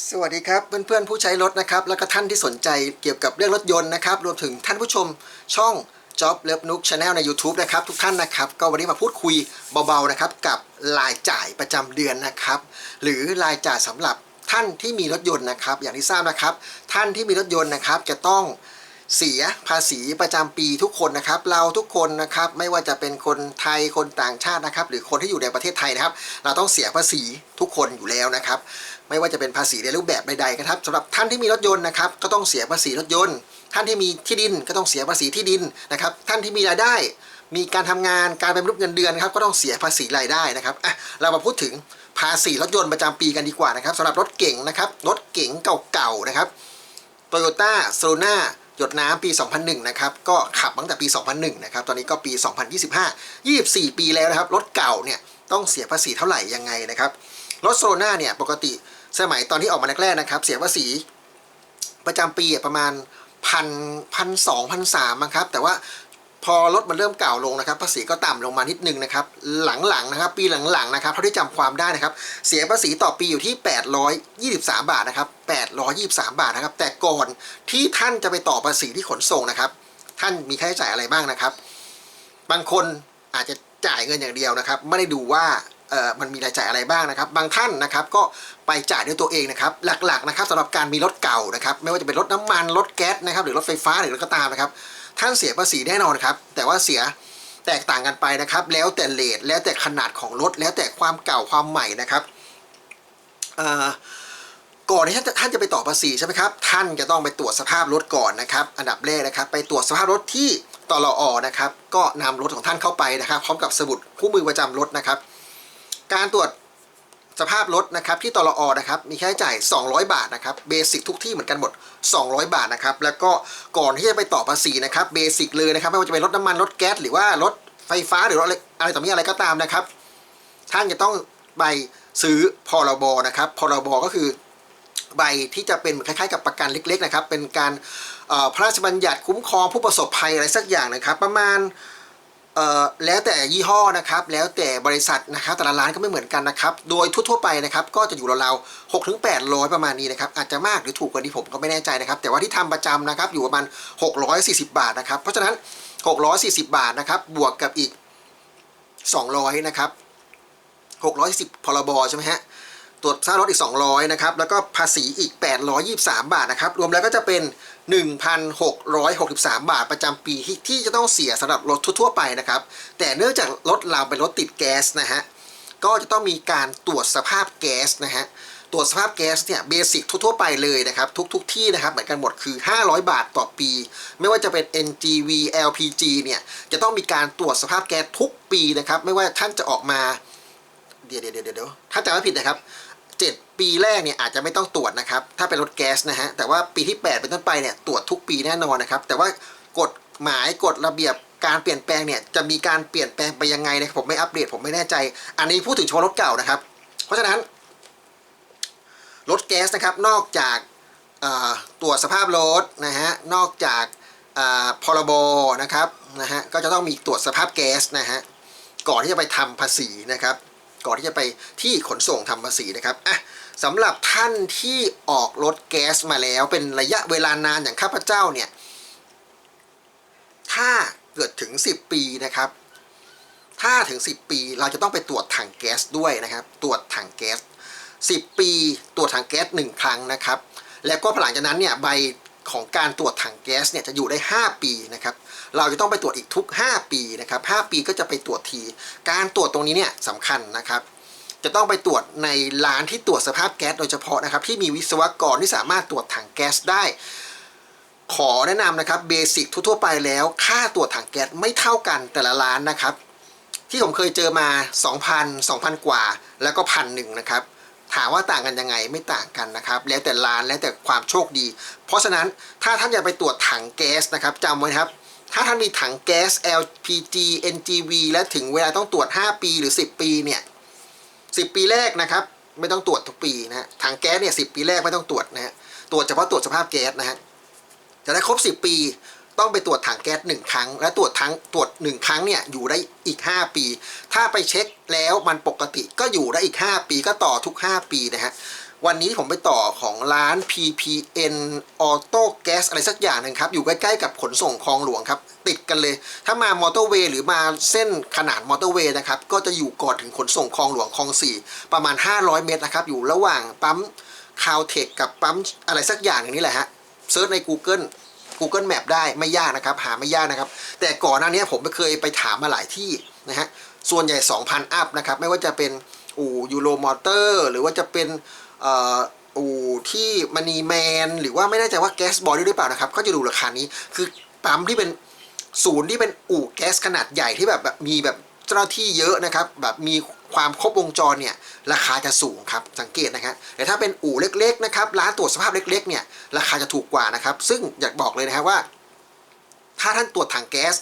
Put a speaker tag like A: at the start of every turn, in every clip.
A: สวัสดีครับเพื่อนๆผู้ใช้รถนะครับแล้วก็ท่านที่สนใจเกี่ยวกับเรื่องรถยนต์นะครับรวมถึงท่านผู้ชมช่อง Job l o v e Nook Channel ใน YouTube นะครับทุกท่านนะครับก็วันนี้มาพูดคุยเบาๆนะครับกับรายจ่ายประจำเดือนนะครับ หรือรายจ่ายสำหรับท่านที่มีรถยนต์นะครับ อย่างที่ทราบนะครับ ท่านที่มีรถยนต์นะครับ จะต้องเสียภาษีประจำปีทุกคนนะครับ เราทุกคนนะครับไม่ว่าจะเป็นคนไทยคนต่างชาตินะครับ หรือคนที่อยู่ในประเทศไทยนะครับ เราต้องเสียภาษีทุกคนอยู่แล้วนะครับ ไม่ว่าจะเป็นภาษีในรูปแบบใดๆนะครับสำหรับท่านที่มีรถยนต์นะครับก็ต้องเสียภาษีรถยนต์ ท่านที่มีที่ดินก็ต้องเสียภาษีที่ดินนะครับท่านที่มีรายได้ มีการทำงานการเป็นมนุษย์เงินเดือนครับก็ต้องเสียภาษีรายได้นะครับอะเรามาพูดถึงภาษีรถยนต์ประจำปีกันดีกว่านะครับสำหรับรถเก๋งนะครับรถเก๋งเก่าๆนะครับโตโยต้าโซน่าหยดน้ำปี 2001 นะครับ ก็ขับตั้งแต่ปี 2001 นะครับ ตอนนี้ก็ปี 2025 24 ปีแล้วนะครับ รถเก่าเนี่ยต้องเสียภาษีเท่าไหร่ยังไงนะครับ รถโซน่าเนี่ยปกติ สมัยตอนที่ออกมาแรกๆนะครับ เสียภาษีประจำปีประมาณพันพันสองพันสามครับ แต่ว่าพอรถมันเริ่มเก่าลงนะครับ ภาษีก็ต่ำลงมานิดนึงนะครับ หลังๆนะครับ ปีหลังๆนะครับเท่าที่จำความได้นะครับ เสียภาษีต่อปีอยู่ที่ 823 บาทนะครับ823 บาทนะครับ แต่ก่อนที่ท่านจะไปต่อภาษีที่ขนส่งนะครับ ท่านมีค่าใช้จ่ายอะไรบ้างนะครับ บางคนอาจจะจ่ายเงินอย่างเดียวนะครับ ไม่ได้ดูว่า มันมีรายจ่ายอะไรบ้างนะครับ บางท่านนะครับก็ไปจ่ายด้วยตัวเองนะครับ หลักๆนะครับสำหรับการมีรถเก่านะครับ ไม่ว่าจะเป็นรถน้ำมันรถแก๊สนะครับหรือรถไฟฟ้าหรืออะไรก็ตามนะครับ ท่านเสียภาษีแน่นอนครับ แต่ว่าเสียแตกต่างกันไปนะครับ แล้วแต่เลทแล้วแต่ขนาดของรถ แล้วแต่ความเก่าความใหม่นะครับเอ่อก่อนที่ท่านจะท่านจะไปต่อภาษีใช่ไหมครับ ท่านจะต้องไปตรวจสภาพรถก่อนนะครับ อันดับแรกนะครับ ไปตรวจสภาพรถที่ตลออนะครับ ก็นำรถของท่านเข้าไปนะครับ พร้อมกับสมุดคู่มือประจำรถนะครับ การตรวจสภาพรถนะครับที่ตลอนะครับมีค่าใช้จ่าย 200 บาทนะครับเบสิกทุกที่เหมือนกันหมด 200 บาทนะครับแล้วก็ก่อนที่จะไปต่อภาษีนะครับเบสิกเลยนะครับไม่ว่าจะเป็นรถน้ำมันรถแก๊สหรือว่ารถไฟฟ้าหรือรถอะไรอะไรต่อมีอะไรก็ตามนะครับ ท่านจะต้องไปซื้อพรบนะครับพรบก็คือใบที่จะเป็นคล้ายๆกับประกันเล็ก ๆ นะครับ เป็นการพระราชบัญญัติคุ้มครองผู้ประสบภัยอะไรสักอย่างนะครับ ประมาณ เอ่อแล้วแต่ยี่ห้อนะครับแล้วแต่บริษัทนะครับแต่ละร้านก็ไม่เหมือนกันนะครับโดยทั่วๆไปนะครับก็จะอยู่ราวๆหกถึงแปดร้อยประมาณนี้นะครับอาจจะมากหรือถูกกว่านี้ผมก็ไม่แน่ใจนะครับแต่ว่าที่ทำประจำนะครับอยู่ประมาณ 640 บาทนะครับเพราะฉะนั้น 640 บาทนะครับบวกกับอีก 200นะครับ640พรบใช่ไหมฮะตรวจสร้ารถอีก 200นะครับแล้วก็ภาษีอีก 823 บาทนะครับรวมแล้วก็จะเป็น 1,663 บาทประจำปีที่ที่จะต้องเสียสำหรับรถทั่วๆไปนะครับ แต่เนื่องจากรถเราเป็นรถติดแก๊สนะฮะก็จะต้องมีการตรวจสภาพแก๊สนะฮะตรวจสภาพแก๊สเนี่ยเบสิกทั่วๆไปเลยนะครับ ทุกๆทที่นะครับเหมือนกันหมดคือ 500 บาทต่อปี ไม่ว่าจะเป็น NGV LPG เนี่ยจะต้องมีการตรวจสภาพแก๊สทุกปีนะครับ ไม่ว่าท่านจะออกมา เดี๋ยวเดี๋ยวเดี๋ยวเดี๋ยวถ้าจำไม่ผิดนะครับ 7 ปีแรกเนี่ยอาจจะไม่ต้องตรวจนะครับถ้าเป็นรถแก๊สนะฮะแต่ว่าปีที่ 8 เป็นต้นไปเนี่ยตรวจทุกปีแน่นอนนะครับแต่ว่ากฎหมายกฎระเบียบการเปลี่ยนแปลงเนี่ยจะมีการเปลี่ยนแปลงไปยังไงนะครับผมไม่อัปเดตผมไม่แน่ใจ อันนี้พูดถึงเฉพาะรถเก่านะครับ เพราะฉะนั้นรถแก๊สนะครับนอกจากตรวจสภาพรถนะฮะนอกจากเอ่อพรบนะครับนะฮะก็จะต้องมีตรวจสภาพแก๊สนะฮะก่อนที่จะไปทำภาษีนะครับ ก่อนที่จะไปที่ขนส่งทำภาษีนะครับอะสำหรับท่านที่ออกรถแก๊สมาแล้วเป็นระยะเวลานานอย่างข้าพเจ้าเนี่ย ถ้าเกิดถึง 10 ปีนะครับ ถ้าถึง 10 ปีเราจะต้องไปตรวจถังแก๊สด้วยนะครับ ตรวจถังแก๊ส 10 ปีตรวจถังแก๊ส1ครั้งนะครับ แล้วก็หลังจากนั้นเนี่ยใบ ของการตรวจถังแก๊สเนี่ยจะอยู่ได้ 5 ปีนะครับ เราจะต้องไปตรวจอีกทุก 5 ปีนะครับ 5 ปีก็จะไปตรวจที การตรวจตรงนี้เนี่ยสำคัญนะครับ จะต้องไปตรวจในร้านที่ตรวจสภาพแก๊สโดยเฉพาะนะครับ ที่มีวิศวกรที่สามารถตรวจถังแก๊สได้ ขอแนะนำนะครับเบสิกทั่วๆไปแล้ว ค่าตรวจถังแก๊สไม่เท่ากันแต่ละร้านนะครับ ที่ผมเคยเจอมา 2,000 2,000 กว่า แล้วก็พันหนึ่งนะครับ ถามว่าต่างกันยังไงไม่ต่างกันนะครับ แล้วแต่ร้านแล้วแต่ความโชคดี เพราะฉะนั้นถ้าท่านอยากไปตรวจถังแก๊สนะครับจำไว้นะครับ ถ้าท่านมีถังแก๊ส LPG NGV และถึงเวลาต้องตรวจ 5 ปีหรือ 10 ปีเนี่ย10 ปีแรกนะครับไม่ต้องตรวจทุกปีนะถังแก๊สเนี่ยสิปีแรกไม่ต้องตรวจนะฮะตรวจเฉพาะตรวจสภาพแก๊สนะฮะจะได้ครบ 10 ปี ต้องไปตรวจถังแก๊สหนึ่งครั้ง และตรวจทั้งตรวจหนึ่งครั้งเนี่ยอยู่ได้อีก 5 ปี ถ้าไปเช็คแล้วมันปกติก็อยู่ได้อีก 5 ปีก็ต่อทุก 5 ปีนะฮะวันนี้ผมไปต่อของร้าน PPN Auto Gas อะไรสักอย่างหนึ่งครับ อยู่ใกล้ๆกับขนส่งคลองหลวงครับ ติดกันเลย ถ้ามามอเตอร์เวย์หรือมาเส้นขนาดมอเตอร์เวย์นะครับ ก็จะอยู่ก่อนถึงขนส่งคลองหลวงคลอง 4 ประมาณ 500 เมตรนะครับ อยู่ระหว่างปั๊มคาวเทคกับปั๊มอะไรสักอย่างอย่างนี้แหละฮะเซิร์ชใน Google Google Map ได้ไม่ยากนะครับ หาไม่ยากนะครับ แต่ก่อนหน้านี้ผมไม่เคยไปถามมาหลายที่นะฮะส่วนใหญ่ 2,000 อัพนะครับ ไม่ว่าจะเป็นอู่ยูโรมอเตอร์หรือว่าจะเป็นอู่ที่มณีแมน หรือว่าไม่แน่ใจว่าแก๊สบอยดี้หรือเปล่านะครับ ก็จะดูราคานี้คือปั๊มที่เป็นศูนย์ที่เป็นอู่แก๊สขนาดใหญ่ที่แบบแบบมีแบบ เจ้าหน้าที่เยอะนะครับ แบบมีความครบวงจรเนี่ยราคาจะสูงครับสังเกตนะครับแต่ถ้าเป็นอู่เล็กๆนะครับร้านตรวจสภาพเล็กๆเนี่ยราคาจะถูกกว่านะครับ ซึ่งอยากบอกเลยนะครับว่า ถ้าท่านตรวจถังแก๊ส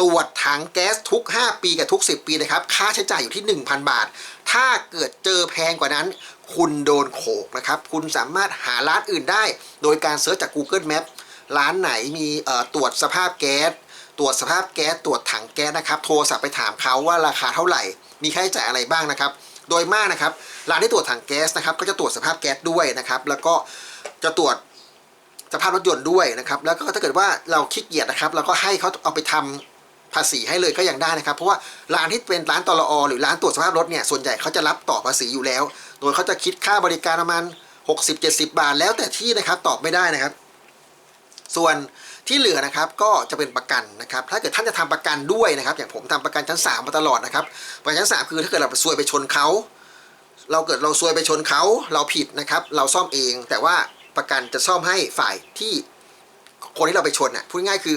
A: ตรวจถังแก๊สทุก 5 ปีกับทุก 10 ปีนะครับ ค่าใช้จ่ายอยู่ที่ 1,000 บาท ถ้าเกิดเจอแพงกว่านั้น คุณโดนโขกนะครับ คุณสามารถหาร้านอื่นได้ โดยการเสิร์ชจาก Google Map ร้านไหนมีตรวจสภาพแก๊ส ตรวจสภาพแก๊สตรวจถังแก๊สนะครับ โทรศัพท์ไปถามเขาว่าราคาเท่าไหร่ มีค่าใช้จ่ายอะไรบ้างนะครับ โดยมากนะครับร้านที่ตรวจถังแก๊สนะครับ ก็จะตรวจสภาพแก๊สด้วยนะครับ แล้วก็จะตรวจสภาพรถยนต์ด้วยนะครับ แล้วก็ถ้าเกิดว่าเราขี้เกียจนะครับเราก็ให้เขาเอาไปทำภาษีให้เลยก็ยังได้นะครับ เพราะว่าร้านที่เป็นร้านตลอหรือร้านตรวจสภาพรถเนี่ยส่วนใหญ่เขาจะรับต่อภาษีอยู่แล้ว โดยเขาจะคิดค่าบริการประมาณ 60-70 บาท แล้วแต่ที่นะครับตอบไม่ได้นะครับ ส่วน ที่เหลือนะครับก็จะเป็นประกันนะครับ ถ้าเกิดท่านจะทำประกันด้วยนะครับ อย่างผมทำประกันชั้น 3 มาตลอดนะครับ ประกันชั้น 3 คือถ้าเกิดเราซวยไปชนเขาเราเกิดเราซวยไปชนเขาเราผิดนะครับ เราซ่อมเอง แต่ว่าประกันจะซ่อมให้ฝ่ายที่คนที่เราไปชนน่ะพูดง่ายคือ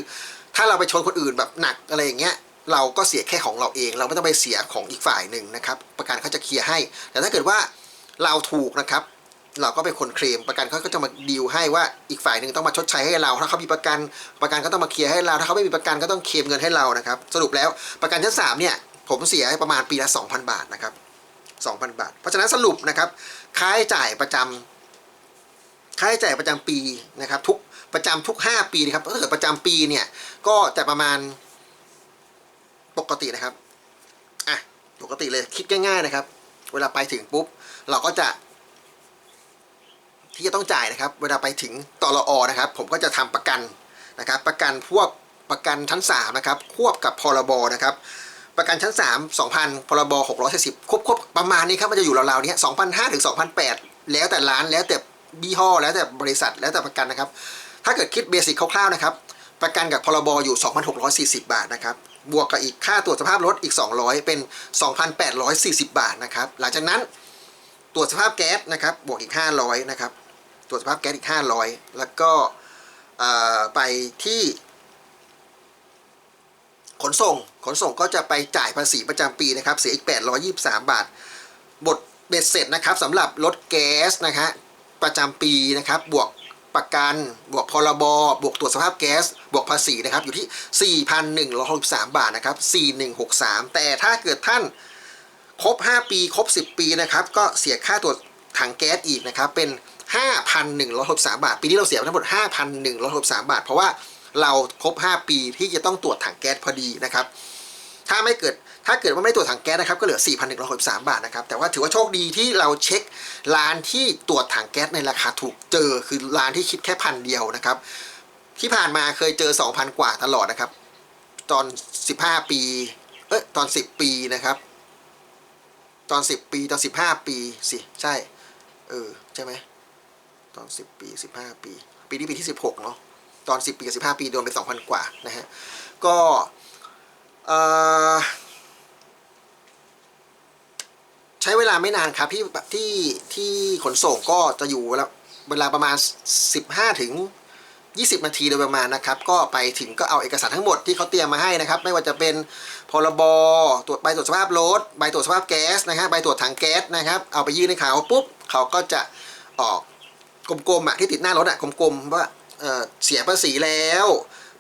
A: ถ้าเราไปชนคนอื่นแบบหนักอะไรอย่างเงี้ยเราก็เสียแค่ของเราเอง เราไม่ต้องไปเสียของอีกฝ่ายหนึ่งนะครับ ประกันเขาจะเคลียร์ให้ แต่ถ้าเกิดว่าเราถูกนะครับ เราก็เป็นคนเคลมประกันเขาก็จะมาดีลให้ว่าอีกฝ่ายหนึ่งต้องมาชดใช้ให้เรา ถ้าเขามีประกันประกันก็ต้องมาเคลียร์ให้เราถ้าเขาไม่มีประกันก็ต้องเคลมเงินให้เรานะครับ สรุปแล้วประกันชั้นสามเนี่ยผมเสียประมาณปีละ 2,000 บาทนะครับ 2,000 บาท เพราะฉะนั้นสรุปนะครับค่าใช้จ่ายประจำค่าใช้จ่ายประจำปีนะครับทุกประจำทุก 5 ปีนะครับถ้าเกิดประจำปีเนี่ยก็จะประมาณปกตินะครับอะปกติเลยคิดง่ายๆนะครับ เวลาไปถึงปุ๊บ เราก็จะ ที่จะต้องจ่ายนะครับ เวลาไปถึงตลอนะครับ ผมก็จะทำประกันนะครับ ประกันพวกประกันชั้น3นะครับควบกับพรบนะครับประกันชั้น 3 2,000พรบ640ควบควบประมาณนี้ครับมันจะอยู่ราวๆนี้2,500ถึง2,800 แล้วแต่ร้านแล้วแต่ยี่ห้อแล้วแต่บริษัทแล้วแต่ประกันนะครับ ถ้าเกิดคิดเบสิกคร่าวๆนะครับประกันกับพรบอยู่ 2,640 บาทนะครับบวกกับอีกค่าตรวจสภาพรถอีก 200 เป็น 2,840 บาทนะครับหลังจากนั้นตรวจสภาพแก๊สนะครับบวกอีก 500นะครับ รวจสภาพแก๊สอีก 500 แล้วก็ไปที่ ขนส่งขนส่งก็จะไปจ่ายภาษีประจำปีนะครับ เสียอีก 823 บาท บทเบ็ดเสร็จนะครับสำหรับรถแก๊สนะฮะประจำปีนะครับ บวกประกันบวกพรบ บวกตรวจสภาพแก๊ส บวกภาษีนะครับ อยู่ที่ 4,163 บาทนะครับ 4163 แต่ถ้าเกิดท่านครบ 5 ปี ครบ 10 ปีนะครับ ก็เสียค่าตรวจถังแก๊สอีกนะครับ เป็น 5,163 บาท ปีนี้เราเสียไปทั้งหมด 5,163 บาท เพราะว่าเราครบ 5 ปีที่จะต้องตรวจถังแก๊สพอดีนะครับ ถ้าไม่เกิดถ้าเกิดว่าไม่ตรวจถังแก๊สนะครับก็เหลือ 4,163 บาทนะครับ แต่ว่าถือว่าโชคดีที่เราเช็คร้านที่ตรวจถังแก๊สในราคาถูกเจอคือร้านที่คิดแค่พันเดียวนะครับ ที่ผ่านมาเคยเจอ 2,000 กว่าตลอดนะครับ ตอน 15 ปี เอ้ยตอน 10 ปีนะครับ ตอน 10 ปีตอน 15 ปีสิใช่ เออ ใช่ไหม ตอน 10 ปี 15 ปี ปีนี้ปีที่ 16 เนาะ ตอน 10 ปีกับ15 ปีโดนไป 2,000 กว่านะฮะ ก็ใช้เวลาไม่นานครับที่ที่ที่ขนส่งก็จะอยู่เวลาเวลาประมาณ 15 ถึง 20 นาทีโดยประมาณนะครับ ก็ไปถึงก็เอาเอกสารทั้งหมดที่เขาเตรียมมาให้นะครับ ไม่ว่าจะเป็นพรบตรวจใบตรวจสภาพรถใบตรวจสภาพแก๊สนะฮะใบตรวจถังแก๊สนะครับ เอาไปยื่นให้เขาปุ๊บเขาก็จะออก กลมๆอะที่ติดหน้ารถอะกลมๆว่าเเสียภาษีแล้ว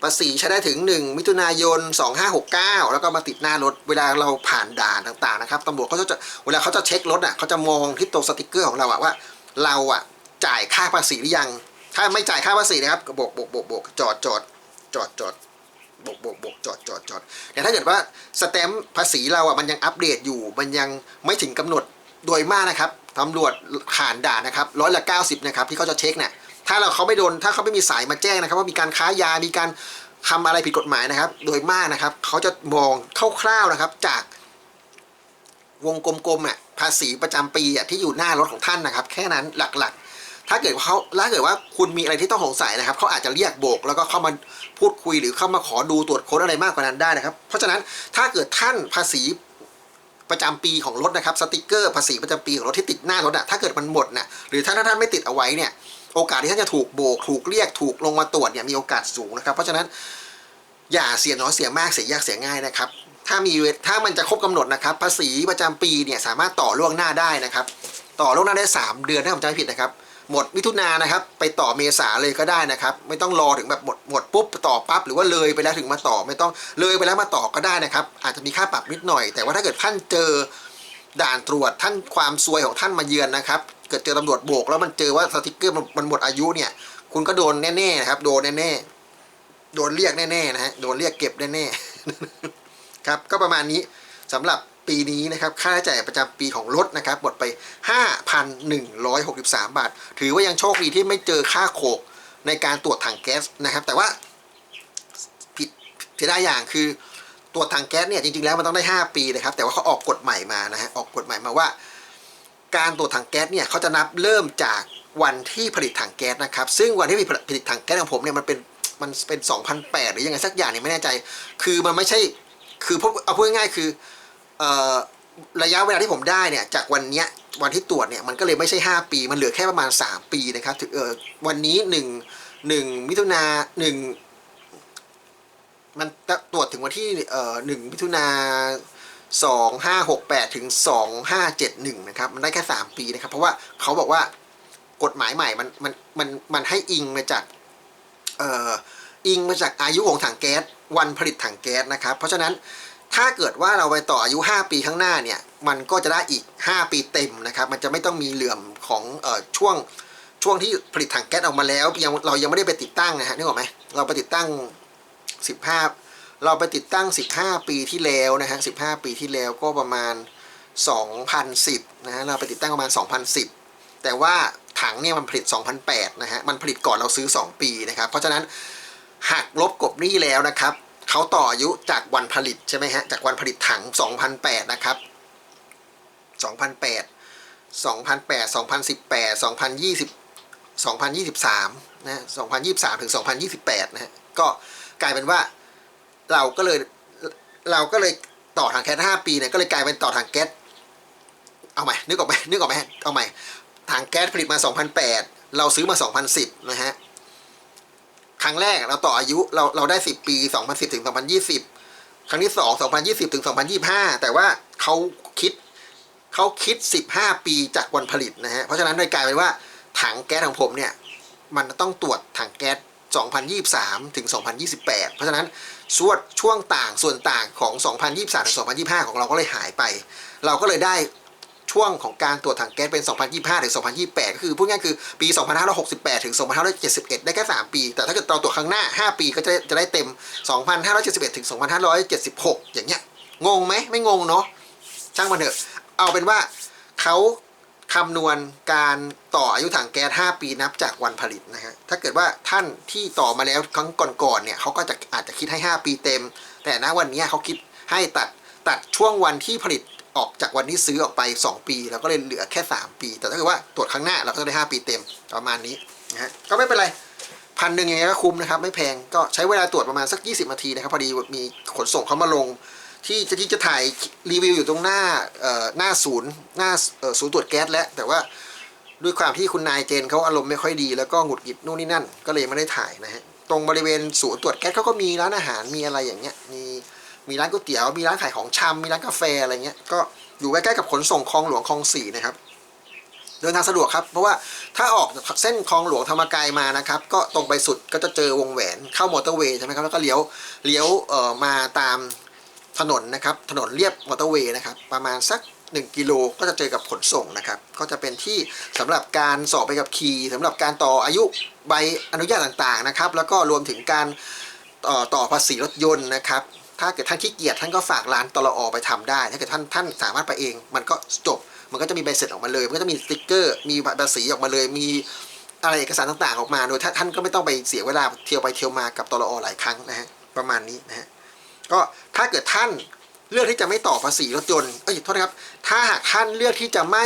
A: ภาษีใช้ได้ถึง 1 มิถุนายน 2569 แล้วก็มาติดหน้ารถเวลาเราผ่านด่านต่างๆนะครับตำรวจเขาจะเวลาเขาจะเช็ครถอะเขาจะมองที่ตัวสติกเกอร์ของเราอะว่า เราอะจ่ายค่าภาษีหรือยัง ถ้าไม่จ่ายค่าภาษีนะครับโบกบกบกบกจอดจอดจอดจอดโบกบกบกจอดจอดจอดแต่ถ้าเกิดว่าสแตมป์ภาษีเราอะมันยังอัปเดตอยู่มันยังไม่ถึงกำหนดโดยมากนะครับ ตำรวจผ่านด่านนะครับร้อยละ 90 นะครับที่เขาจะเช็คเนี่ยถ้าเราเขาไม่โดนถ้าเขาไม่มีสายมาแจ้งนะครับ ว่ามีการค้ายามีการทำอะไรผิดกฎหมายนะครับ โดยมากนะครับเขาจะมองคร่าวๆนะครับ จากวงกลมๆอะภาษีประจำปีอะที่อยู่หน้ารถของท่านนะครับ แค่นั้นหลักๆ ถ้าเกิดว่าเขาถ้าเกิดว่าคุณมีอะไรที่ต้องสงสัยนะครับเขาอาจจะเรียกโบก แล้วก็เข้ามาพูดคุยหรือเข้ามาขอดูตรวจค้นอะไรมากกว่านั้นได้นะครับ เพราะฉะนั้นถ้าเกิดท่านภาษี ประจำปีของรถนะครับสติกเกอร์ภาษีประจำปีของรถที่ติดหน้ารถอะถ้าเกิดมันหมดน่ะหรือถ้าท่านไม่ติดเอาไว้เนี่ยโอกาสที่ท่านจะถูกโบกถูกเรียกถูกลงมาตรวจเนี่ยมีโอกาสสูงนะครับ เพราะฉะนั้นอย่าเสียน้อยเสียมากเสียยากเสียง่ายนะครับ ถ้ามีเวถ้ามันจะครบกำหนดนะครับ ภาษีประจำปีเนี่ยสามารถต่อล่วงหน้าได้นะครับ ต่อล่วงหน้าได้ 3 เดือนถ้าผมจำไม่ผิดนะครับ หมดมิถุนานะครับ ไปต่อเมษาเลยก็ได้นะครับ ไม่ต้องรอถึงแบบหมดหมดปุ๊บต่อปั๊บหรือว่าเลยไปแล้วถึงมาต่อไม่ต้องเลยไปแล้วมาต่อก็ได้นะครับ อาจจะมีค่าปรับนิดหน่อย แต่ว่าถ้าเกิดท่านเจอด่านตรวจท่านความซวยของท่านมาเยือนนะครับ เกิดเจอตำรวจโบกแล้วมันเจอว่าสติกเกอร์มันมันหมดอายุเนี่ย คุณก็โดนแน่ๆนะครับ โดนแน่ๆโดนเรียกแน่ๆนะฮะโดนเรียกเก็บแน่ๆครับ ก็ประมาณนี้สำหรับ ปีนี้นะครับค่าใช้จ่ายประจำปีของรถนะครับหมดไป 5,163 บาท ถือว่ายังโชคดีที่ไม่เจอค่าโขกในการตรวจถังแก๊สนะครับ แต่ว่าผิดเสียดายอย่างคือตรวจถังแก๊สเนี่ยจริงๆแล้วมันต้องได้ 5 ปีนะครับ แต่ว่าเขาออกกฎใหม่มานะฮะออกกฎใหม่มาว่า การตรวจถังแก๊สเนี่ยเขาจะนับเริ่มจากวันที่ผลิตถังแก๊สนะครับ ซึ่งวันที่ผลิตถังแก๊สของผมเนี่ยมันเป็นมันเป็น 2008 หรือยังไงสักอย่างเนี่ยไม่แน่ใจ คือมันไม่ใช่คือพวกเอาพูดง่ายๆคือ ระยะเวลาที่ผมได้เนี่ยจากวันเนี้ยวันที่ตรวจเนี่ยมันก็เลยไม่ใช่ 5 ปี มันเหลือแค่ประมาณ 3 ปีนะครับถึงเออวันนี้1 1มิถุนาหนึ่งมันตรวจถึงวันที่เอ่อหนึ่งมิถุนาสองห้าหกแปดถึงสองห้าเจ็ดหนึ่งนะครับมันได้แค่สามปีนะครับ เพราะว่าเขาบอกว่ากฎหมายใหม่มันมันมันมันให้อิงมาจากเอ่ออิงมาจากอายุของถังแก๊สวันผลิตถังแก๊สนะครับ เพราะฉะนั้น ถ้าเกิดว่าเราไปต่ออายุ 5 ปีข้างหน้าเนี่ย มันก็จะได้อีก 5 ปีเต็มนะครับ มันจะไม่ต้องมีเหลื่อมของเอ่อช่วงช่วงที่ผลิตถังแก๊สออกมาแล้วยังเรายังไม่ได้ไปติดตั้งนะฮะนึกออกไหมเราไปติดตั้ง 15 เราไปติดตั้ง 15 ปีที่แล้วนะฮะ15 ปีที่แล้วก็ประมาณ 2010นะฮะเราไปติดตั้งประมาณ 2010 แต่ว่าถังเนี่ยมันผลิต 2008นะฮะมันผลิตก่อนเราซื้อ 2 ปีนะครับ เพราะฉะนั้นหักลบกบหนี้แล้วนะครับ เขาต่ออายุจากวันผลิตใช่ไหมฮะจากวันผลิตถัง 2008 นะครับ 2008 2008 2018 2020 2023 นะ 2023 ถึง 2028 นะฮะ ก็กลายเป็นว่าเราก็เลยเราก็เลยต่อถังแก๊ส5ปีเนี่ยก็เลยกลายเป็นต่อถังแก๊ส เอาใหม่ นึกออกไหมนึกออกไหมเอาใหม่ถังแก๊สผลิตมา 2008 เราซื้อมา 2010 นะฮะ ครั้งแรกเราต่ออายุเราเราได้ 10 ปี 2010 ถึง 2020 ครั้งที่ 2 2020 ถึง 2025 แต่ว่าเขาคิดเขาคิด 15 ปีจากวันผลิตนะฮะ เพราะฉะนั้นเลยกลายเป็นว่าถังแก๊สของผมเนี่ย มันต้องตรวจถังแก๊ส 2023 ถึง 2028 เพราะฉะนั้นส่วนช่วงต่างส่วนต่างของ 2023 ถึง 2025 ของเราก็เลยหายไป เราก็เลยได้ ช่วงของการตรวจถังแก๊สเป็น 2025 ถึง 2028 ก็คือพูดง่ายคือปี 2568 ถึง 2571 ได้แค่ 3 ปี แต่ถ้าเกิดเราตรวจครั้งหน้า 5 ปีก็จะจะได้เต็ม 2571 ถึง 2576 อย่างเงี้ย งงไหม ไม่งงเนาะ ช่างมันเถอะ เอาเป็นว่าเขาคำนวณการต่ออายุถังแก๊ส 5 ปีนับจากวันผลิตนะฮะ ถ้าเกิดว่าท่านที่ต่อมาแล้วครั้งก่อนๆ เนี่ยเขาก็จะอาจจะคิดให้ 5 ปีเต็ม แต่ณวันนี้เขาคิดให้ตัดตัดช่วงวันที่ผลิต ออกจากวันที่ซื้อออกไป 2 ปีแล้วก็เลยเหลือแค่ 3 ปี แต่ถ้าเกิดว่าตรวจครั้งหน้าเราก็จะได้ 5 ปีเต็มประมาณนี้นะฮะก็ไม่เป็นไรพันหนึ่งยังไงก็คุ้มนะครับ ไม่แพงก็ใช้เวลาตรวจประมาณสัก 20 นาทีนะครับ พอดีมีขนส่งเขามาลง ที่จะที่จะถ่ายรีวิวอยู่ตรงหน้าเอ่อหน้าศูนย์หน้าเอ่อศูนย์ตรวจแก๊สแล้วแต่ว่าด้วยความที่คุณนายเจนเขาอารมณ์ไม่ค่อยดี แล้วก็หงุดหงิดนู่นนี่นั่น ก็เลยไม่ได้ถ่ายนะฮะตรงบริเวณศูนย์ตรวจแก๊สเขาก็มีร้านอาหารมีอะไรอย่างเงี้ยมี มีร้านก๋วยเตี๋ยวมีร้านขายของชำมีร้านกาแฟอะไรเงี้ยก็อยู่ใกล้ๆกับขนส่งคลองหลวงคลองสี่นะครับเดินทางสะดวกครับ เพราะว่าถ้าออกเส้นคลองหลวงธรรมกายมานะครับ ก็ตรงไปสุดก็จะเจอวงแหวนเข้ามอเตอร์เวย์ใช่ไหมครับแล้วก็เลี้ยวเลี้ยวเอ่อมาตามถนนนะครับถนนเรียบมอเตอร์เวย์นะครับประมาณสัก 1 กิโลก็จะเจอกับขนส่งนะครับ ก็จะเป็นที่สำหรับการสอบไปกับขี่สำหรับการต่ออายุใบอนุญาตต่างๆนะครับ แล้วก็รวมถึงการต่อภาษีรถยนต์นะครับ ถ้าเกิดท่านขี้เกียจท่านก็ฝากร้านตลออไปทำได้ ถ้าเกิดท่านท่านสามารถไปเอง มันก็จบ มันก็จะมีใบเสร็จออกมาเลย มันก็จะมีสติกเกอร์ มีภาษีออกมาเลย มีอะไรเอกสารต่างๆ ออกมา โดยท่านก็ไม่ต้องไปเสียเวลาเที่ยวไปเที่ยวมากับตลอหลายครั้งนะฮะ ประมาณนี้นะฮะ ก็ถ้าเกิดท่านเลือกที่จะไม่ต่อภาษีรถยนต์ เอ้ย โทษนะครับ ถ้าหากท่านเลือกที่จะไม่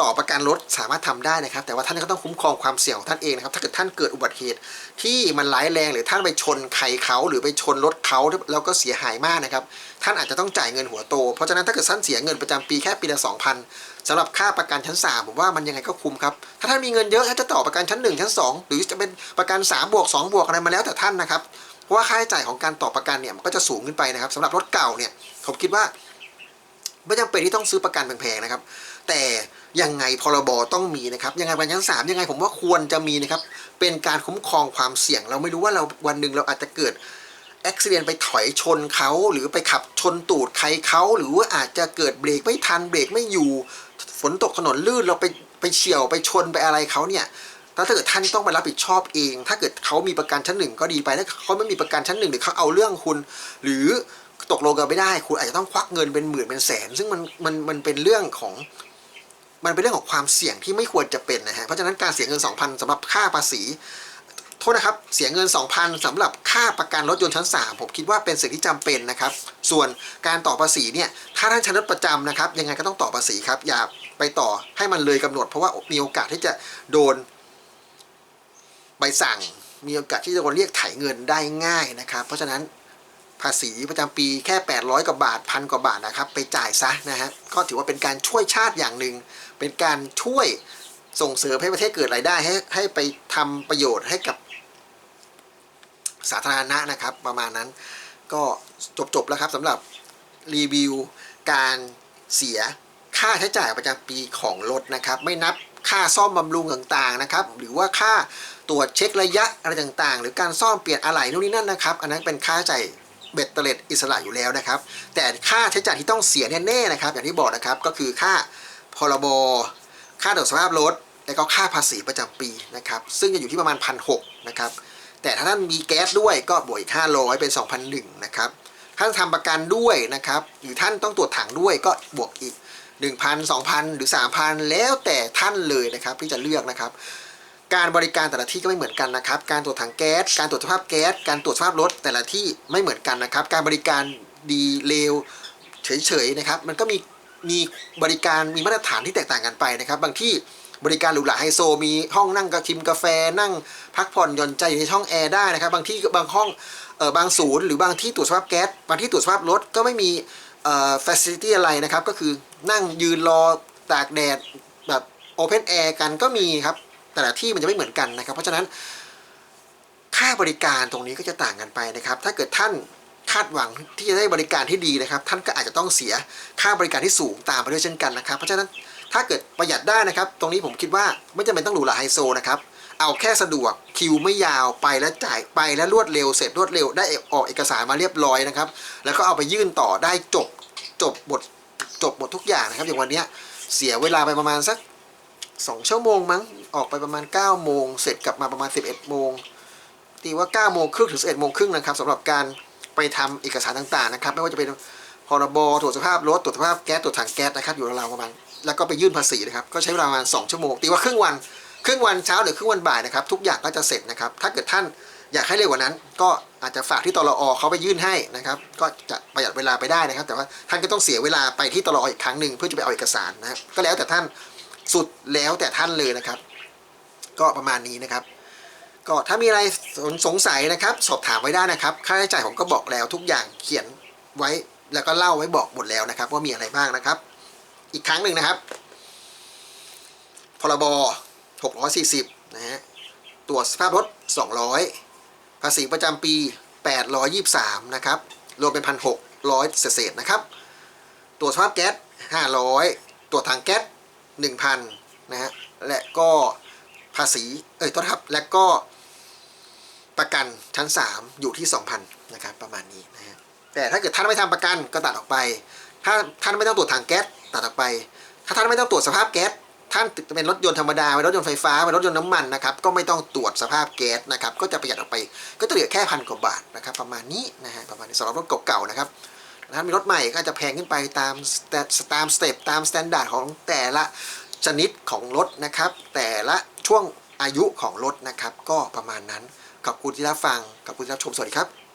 A: ต่อประกันรถสามารถทำได้นะครับ แต่ว่าท่านก็ต้องคุ้มครองความเสี่ยงของท่านเองนะครับ ถ้าเกิดท่านเกิดอุบัติเหตุที่มันร้ายแรงหรือท่านไปชนใครเขาหรือไปชนรถเขาแล้วก็เสียหายมากนะครับ ท่านอาจจะต้องจ่ายเงินหัวโต เพราะฉะนั้นถ้าเกิดท่านเสียเงินประจำปีแค่ปีละ2,000สำหรับค่าประกันชั้น 3 ผมว่ามันยังไงก็คุ้มครับ ถ้าท่านมีเงินเยอะท่านจะต่อประกันชั้น 1 ชั้น 2 หรือจะเป็นประกัน3บวก2บวกอะไรมาแล้วแต่ท่านนะครับเพราะว่าค่าใช้จ่ายของการต่อประกันเนี่ยมันก็จะสูงขึ้นไปนะครับสำหรับรถเก่าเนี่ยผมคิดว่าไม่จำเป็นที่ต้องซื้อประกันแพงๆนะครับ แต่ยังไงพรบต้องมีนะครับ ยังไงประกันชั้นสามยังไงผมว่าควรจะมีนะครับ เป็นการคุ้มครองความเสี่ยง เราไม่รู้ว่าเราวันหนึ่งเราอาจจะเกิดอุบิเหตุไปถอยชนเขาหรือไปขับชนตูดใครเขาหรือว่าอาจจะเกิดเบรกไม่ทันเบรกไม่อยู่ ฝนตกถนนลื่นเราไปไปเฉี่ยวไปชนไปอะไรเขาเนี่ยแล้วถ้าเกิดท่านต้องไปรับผิดชอบเอง ถ้าเกิดเขามีประกันชั้นหนึ่งก็ดีไปถ้าเขาไม่มีประกันชั้นหนึ่งหรือเขาเอาเรื่องคุณ หรือตกลงกันไม่ได้ คุณอาจจะต้องควักเงินเป็นหมื่นเป็นแสน ซึ่งมันมันมันเป็นเรื่องของ มันเป็นเรื่องของความเสี่ยงที่ไม่ควรจะเป็นนะฮะเพราะฉะนั้นการเสียเงิน 2,000สำหรับค่าภาษี โทษนะครับเสียเงิน 2,000สำหรับค่าประกันรถยนต์ชั้น 3 ผมคิดว่าเป็นสิ่งที่จำเป็นนะครับ ส่วนการต่อภาษีเนี่ยถ้าท่านใช้รถประจำนะครับ ยังไงก็ต้องต่อภาษีครับ อย่าไปต่อให้มันเลยกำหนด เพราะว่ามีโอกาสที่จะโดนใบสั่ง มีโอกาสที่จะโดนเรียกไถเงินได้ง่ายนะครับ เพราะฉะนั้นภาษีประจำปีแค่ 800 กว่าบาทพันกว่าบาทนะครับ ไปจ่ายซะนะฮะก็ถือว่าเป็นการช่วยชาติอย่างหนึ่ง เป็นการช่วยส่งเสริมให้ประเทศเกิดรายได้ให้ให้ไปทำประโยชน์ให้กับสาธารณะนะครับ ประมาณนั้นก็จบๆแล้วครับสำหรับรีวิวการเสียค่าใช้จ่ายประจำปีของรถนะครับ ไม่นับค่าซ่อมบำรุงต่างๆนะครับ หรือว่าค่าตรวจเช็คระยะอะไรต่างๆ หรือการซ่อมเปลี่ยนอะไหล่นู่นนี่นั่นนะครับ อันนั้นเป็นค่าใช้จ่ายเบ็ดเตล็ดอิสระอยู่แล้วนะครับ แต่ค่าใช้จ่ายที่ต้องเสียแน่ๆนะครับ อย่างที่บอกนะครับก็คือค่า พรบค่าตรวจสภาพรถและก็ค่าภาษีประจำปีนะครับ ซึ่งจะอยู่ที่ประมาณพันหนะครับ แต่ถ้าท่านมีแก๊สด้วยก็บวกอีก500เป็น2,001นะครับท่านทำประกันด้วยนะครับ หรือท่านต้องตรวจถังด้วยก็บวกอีก 1,000 2,000 หรือ 3,000 แล้วแต่ท่านเลยนะครับที่จะเลือกนะครับ การบริการแต่ละที่ก็ไม่เหมือนกันนะครับ การตรวจถังแก๊ส การตรวจสภาพแก๊ส การตรวจสภาพรถแต่ละที่ไม่เหมือนกันนะครับ การบริการดีเลวเฉยๆนะครับ มันก็มี มีบริการมีมาตรฐานที่แตกต่างกันไปนะครับ บางที่บริการหรูหราไฮโซมีห้องนั่งกระชิมกาแฟนั่งพักผ่อนหย่อนใจอยู่ในช่องแอร์ได้นะครับ บางที่บางห้องเออบางศูนย์หรือบางที่ตรวจสภาพแก๊สบางที่ตรวจสภาพรถก็ไม่มีเอ่อฟซิลิตี้อะไรนะครับ ก็คือนั่งยืนรอตากแดดแบบโอเพนแอร์กันก็มีครับ แต่ละที่มันจะไม่เหมือนกันนะครับ เพราะฉะนั้นค่าบริการตรงนี้ก็จะต่างกันไปนะครับ ถ้าเกิดท่านาดหวังที่จะได้บริการที่ดีนะครับ ท่านก็อาจจะต้องเสียค่าบริการที่สูงตามไปด้วยเช่นกันนะครับ เพราะฉะนั้นถ้าเกิดประหยัดได้นะครับ ตรงนี้ผมคิดว่าไม่จำเป็นต้องหรูหราไฮโซนะครับเอาแค่สะดวกคิวไม่ยาวไปแล้วจ่ายไปแล้วรวดเร็วเสร็จรวดเร็วได้ออกเอกสารมาเรียบร้อยนะครับ แล้วก็เอาไปยื่นต่อได้จบจบบทจบหมดทุกอย่างนะครับ อย่างวันนี้เสียเวลาไปประมาณสักสองชั่วโมงมั้งออกไปประมาณ9ก้าโมง เสร็จกลับมาประมาณ 11 โมงตีว่า9ก้าโมงครึ่งถึง 11 โมงครึ่งนะครับสำหรับการ ไปทำเอกสารต่างๆนะครับ ไม่ว่าจะเป็นพรบตรวจสภาพรถตรวจสภาพแก๊สตรวจถังแก๊สนะครับอยู่ราวๆประมาณแล้วก็ไปยื่นภาษีนะครับก็ใช้เวลาประมาณ2ชั่วโมงตีว่าครึ่งวันครึ่งวันเช้าหรือครึ่งวันบ่ายนะครับทุกอย่างก็จะเสร็จนะครับ ถ้าเกิดท่านอยากให้เร็วกว่านั้น ก็อาจจะฝากที่ตลอเขาไปยื่นให้นะครับ ก็จะประหยัดเวลาไปได้นะครับ แต่ว่าท่านก็ต้องเสียเวลาไปที่ตลออีกครั้งหนึ่งเพื่อจะไปเอาเอกสารนะครับก็แล้วแต่ท่านสุดแล้วแต่ท่านเลยนะครับ ก็ประมาณนี้นะครับ ก็ถ้ามีอะไรสงสัยนะครับ สอบถามไว้ได้นะครับ ค่าใช้จ่ายผมก็บอกแล้วทุกอย่างเขียนไว้แล้วก็เล่าไว้บอกหมดแล้วนะครับ ว่ามีอะไรบ้างนะครับ อีกครั้งหนึ่งนะครับพรบ640นะฮะตรวจสภาพรถ 200 ภาษีประจำปี 823 นะครับรวมเป็น 1,600 เศษนะครับ ตรวจสภาพแก๊ส 500 ตรวจถังแก๊ส 1,000 นะฮะและก็ภาษี เอ้ยโทษครับ และก็ ประกันชั้น 3 อยู่ที่ 2,000นะครับประมาณนี้นะฮะแต่ถ้าเกิดท่านไม่ทำประกันก็ตัดออกไป ถ้าท่านไม่ต้องตรวจถังแก๊สตัดออกไป ถ้าท่านไม่ต้องตรวจสภาพแก๊สท่านติดเป็นรถยนต์ธรรมดาเป็นรถยนต์ไฟฟ้าเป็นรถยนต์น้ำมันนะครับก็ไม่ต้องตรวจสภาพแก๊สนะครับก็จะประหยัดออกไป ก็จะเหลือแค่พันกว่าบาทนะครับประมาณนี้นะฮะประมาณนี้สำหรับรถเก่าๆนะครับถ้ามีรถใหม่ก็จะแพงขึ้นไปตามตามสเต็ปตามมาตรฐานของแต่ละชนิดของรถนะครับแต่ละช่วงอายุของรถนะครับก็ประมาณนั้น ขอบคุณที่รับฟัง ขอบคุณที่รับชม สวัสดีครับ